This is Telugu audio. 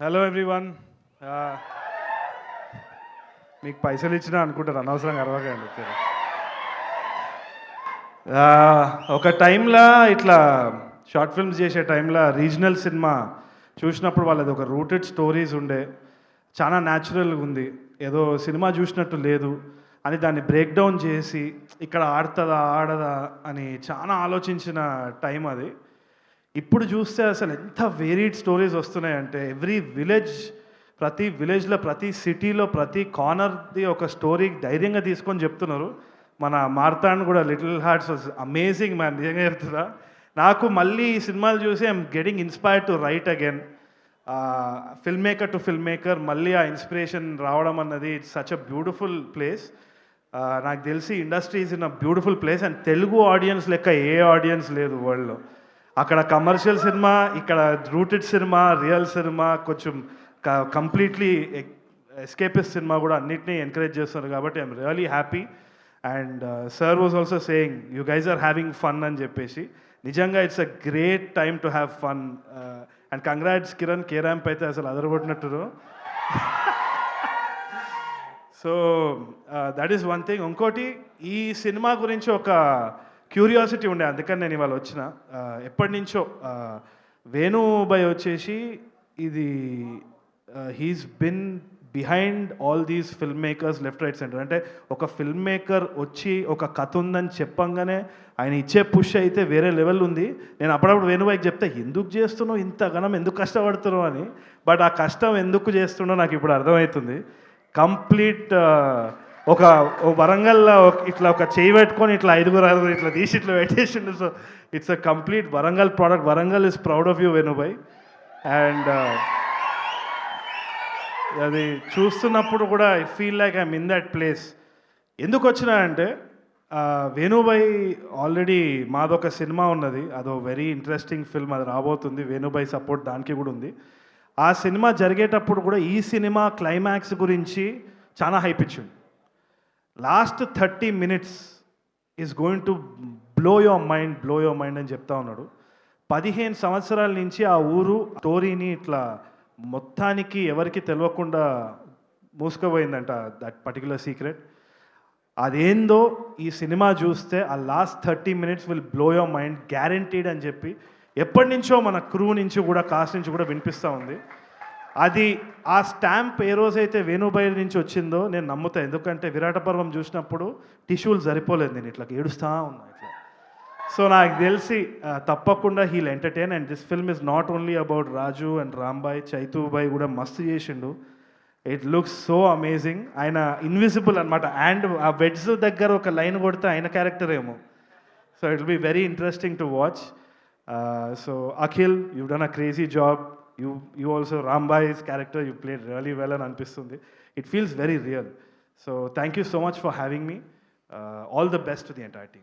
హలో ఎవ్రీవన్ మీకు పైసలు ఇచ్చినా అనుకుంటారు అనవసరంగా అరవకండి ఒక టైంలో ఇట్లా షార్ట్ ఫిల్మ్స్ చేసే టైంలో రీజనల్ సినిమా చూసినప్పుడు వాళ్ళది ఒక రూటెడ్ స్టోరీస్ ఉండే చాలా న్యాచురల్గా ఉంది. ఏదో సినిమా చూసినట్టు లేదు అని దాన్ని బ్రేక్ డౌన్ చేసి ఇక్కడ ఆడుతుందా ఆడదా అని చాలా ఆలోచించిన టైం అది. ఇప్పుడు చూస్తే అసలు ఎంత వేరీడ్ స్టోరీస్ వస్తున్నాయంటే ఎవ్రీ విలేజ్ ప్రతి విలేజ్లో ప్రతి సిటీలో ప్రతి కార్నర్ది ఒక స్టోరీ ధైర్యంగా తీసుకొని చెప్తున్నారు. మన మార్తాండ్ కూడా Little Hearts was amazing man నిజంగా చెప్తుందా నాకు మళ్ళీ ఈ సినిమాలు చూసి I'm getting inspired to write again film maker to film maker మళ్ళీ ఆ ఇన్స్పిరేషన్ రావడం అన్నది it's such a beautiful place నాకు తెలిసి industries in a beautiful place and Telugu audience లెక్క ఏ ఆడియన్స్ లేదు వరల్డ్లో అక్కడ కమర్షియల్ సినిమా ఇక్కడ రూటెడ్ సినిమా రియల్ సినిమా కొంచెం కంప్లీట్లీ ఎస్కేపిస్ సినిమా కూడా అన్నిటినీ ఎంకరేజ్ చేస్తున్నారు కాబట్టి I'm really happy and sir was also saying you guys are having fun అని చెప్పేసి. నిజంగా it's a great time to have fun and congrats Kiran Kramp అయితే అసలు అదరగొట్టినట్టు. So that is one thing ఇంకోటి ఈ సినిమా గురించి ఒక క్యూరియాసిటీ ఉండే అందుకని నేను ఇవాళ వచ్చిన. ఎప్పటి నుంచో వేణుబాయ్ వచ్చేసి ఇది he's been behind all these film makers left right centre అంటే ఒక ఫిల్మ్ మేకర్ వచ్చి ఒక కథ ఉందని చెప్పంగానే ఆయన ఇచ్చే పుష్ అయితే వేరే లెవెల్ ఉంది. నేను అప్పుడప్పుడు వేణుబాయికి చెప్తే ఎందుకు చేస్తున్నావు ఇంత ఘనం? ఎందుకు కష్టపడుతున్నావు? అని. బట్ ఆ కష్టం ఎందుకు చేస్తున్నావు నాకు ఇప్పుడు అర్థమవుతుంది. కంప్లీట్ ఒక వరంగల్లో ఇట్లా ఒక చేయి పెట్టుకొని ఇట్లా ఐదుగురు ఐదుగురు ఇట్లా తీసి ఇట్లా పెట్టేసిండు. So it's a complete Warangal product. Warangal is proud of you వేణుబాయ్. And uh, అది చూస్తున్నప్పుడు కూడా I feel like I'm in that place. ఎందుకు వచ్చినా అంటే ఆ, వేణుబాయ్ ఆల్రెడీ మాదొక సినిమా ఉన్నది. అదో వెరీ ఇంట్రెస్టింగ్ ఫిల్మ్ అది రాబోతుంది. వేణుబాయ్ సపోర్ట్ దానికి కూడా ఉంది. ఆ సినిమా జరిగేటప్పుడు కూడా ఈ సినిమా క్లైమాక్స్ గురించి చాలా హైప్ ఇచ్చింది last thirty minutes is going to blow your mind blow your mind అని చెప్తా ఉన్నాడు. పదిహేను సంవత్సరాల నుంచి ఆ ఊరు స్టోరీని ఇట్లా మొత్తానికి ఎవరికి తెలియకుండా మూసుకుపోయిందంట దట్ పర్టికులర్ సీక్రెట్ అదేందో ఈ సినిమా చూస్తే ఆ last thirty minutes will blow your mind guaranteed అని చెప్పి ఎప్పటి నుంచో మన క్రూ నుంచి కూడా కాస్ట్ నుంచి కూడా వినిపిస్తూ ఉంది. అది ఆ స్టాంప్ ఏ రోజైతే వేణుబాయి నుంచి వచ్చిందో నేను నమ్ముతా. ఎందుకంటే విరాట పర్వం చూసినప్పుడు టిష్యూలు సరిపోలేదు నేను ఇట్లా ఏడుస్తా ఉన్నా ఇట్లా. సో నాకు తెలిసి తప్పకుండా heal entertain and this film is not only about Raju and Rambai చైతూబాయ్ కూడా మస్తు చేసిండు. ఇట్ లుక్స్ సో అమేజింగ్ ఆయన ఇన్విజిబుల్ అనమాట అండ్ ఆ బెడ్స్ దగ్గర ఒక లైన్ కొడితే ఆయన క్యారెక్టర్ ఏమో. So it be very interesting to watch so Akhil you done a crazy job you you also Rambai's character you played really well అని అనిపిస్తుంది. It feels very real so thank you so much for having me all the best to the entire team